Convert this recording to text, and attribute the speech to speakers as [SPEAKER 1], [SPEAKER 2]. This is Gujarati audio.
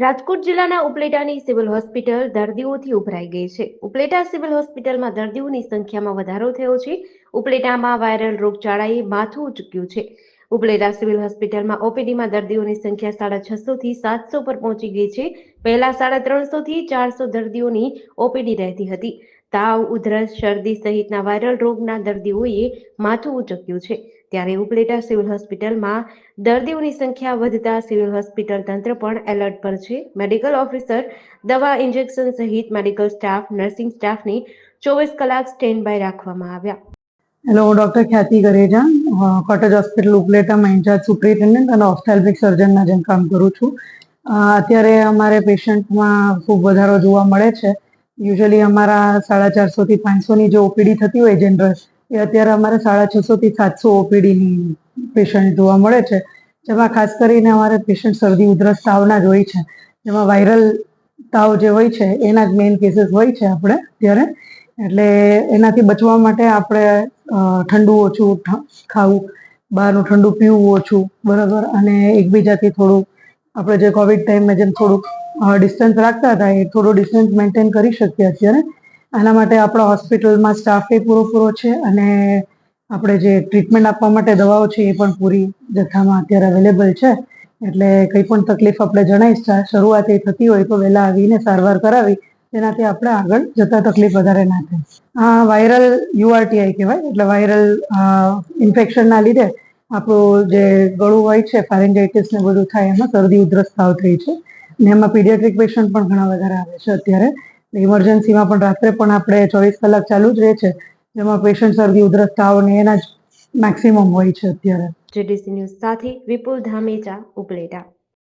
[SPEAKER 1] રાજકોટ જિલ્લાના ઉપલેટાની સિવિલ હોસ્પિટલ દર્દીઓથી ઉભરાઈ ગઈ છે. ઉપલેટા સિવિલ હોસ્પિટલમાં દર્દીઓની સંખ્યામાં વધારો થયો છે. ઉપલેટામાં વાયરલ રોગચાળાએ માથું ઉચક્યું છે. ઉપલેટા સિવિલ હોસ્પિટલમાં ઓપીડીમાં દર્દીઓની સંખ્યા સાડા છસો થી સાતસો પર પહોંચી ગઈ છે. પહેલા સાડા ત્રણસો થી ચારસો દર્દીઓની ઓપીડી રહેતી હતી. તાવ, ઉધરસ, શરદી સહિતના વાયરલ રોગના દર્દીઓએ માથું ઉચક્યું છે. ત્યારે ઉપલેટા સિવિલ હોસ્પિટલમાં દર્દીઓની સંખ્યા વધતા સિવિલ હોસ્પિટલ તંત્ર પણ એલર્ટ પર છે. મેડિકલ ઓફિસર, દવા ઇન્જેક્શન સહિત મેડિકલ સ્ટાફ, નર્સિંગ સ્ટાફની ચોવીસ કલાક સ્ટેન્ડ બાય રાખવામાં આવ્યા.
[SPEAKER 2] હેલો હું doctor Khyati Gareja cottage hospital ઉપલેટામાં in charge superintendent અને ઓફથેલ્મિક સર્જનના જેમ કામ કરું છું. અત્યારે અમારે પેશન્ટમાં ખૂબ વધારો જોવા મળે છે. યુઝલી અમારા સાડા ચારસોથી પાંચસોની જે ઓપીડી થતી હોય જનરલ એ અત્યારે અમારે સાડા છસોથી સાતસો ઓપીડીની પેશન્ટ જોવા મળે છે. જેમાં ખાસ કરીને અમારે પેશન્ટ શરદી, ઉધરસ, તાવના જ હોય છે. જેમાં વાયરલ તાવ જે હોય છે, એના જ મેઇન કેસીસ હોય છે આપણે અત્યારે એટલે એનાથી બચવા માટે આપણે ઠંડુ ઓછું ખાવું, બહારનું ઠંડુ પીવું ઓછું, બરાબર? અને એકબીજાથી થોડું, આપણે જે કોવિડ ટાઈમમાં જેમ થોડુંક ડિસ્ટન્સ રાખતા હતા એ થોડું ડિસ્ટન્સ મેન્ટેન કરી શકીએ અત્યારે આના માટે આપણા હોસ્પિટલમાં સ્ટાફ એ પૂરો પૂરો છે અને આપણે જે ટ્રીટમેન્ટ આપવા માટે દવાઓ છે એ પણ પૂરી જથ્થામાં અત્યારે અવેલેબલ છે. એટલે કંઈ પણ તકલીફ આપણે જણાવીશ શરૂઆત એ થતી હોય તો વહેલા આવીને સારવાર કરાવી તેનાથી આપણે આગળ જતા તકલીફ વધારે ના થાય. આ વાયરલ યુઆરટીઆઈ કહેવાય, એટલે વાયરલ ઇન્ફેક્શનના લીધે આપણું જે ગળું હોય છે ફારેન્જાઇટિસ ને બધું થાય, એમાં શરદી, ઉધરસ, તાવ થઈ છે. ને એમાં પીડિયાટ્રિક પેશન્ટ પણ ઘણા વધારે આવે છે અત્યારે. ઇમરજન્સીમાં પણ રાત્રે પણ આપણે ચોવીસ કલાક ચાલુ જ રહે છે, જેમાં પેશન્ટ શરદી, ઉધરસ, તાવ ને એના જ મેક્સિમમ હોય છે અત્યારે.
[SPEAKER 1] જેડીસી ન્યૂઝ સાથે વિપુલ ધામેચા ઉપલેટા.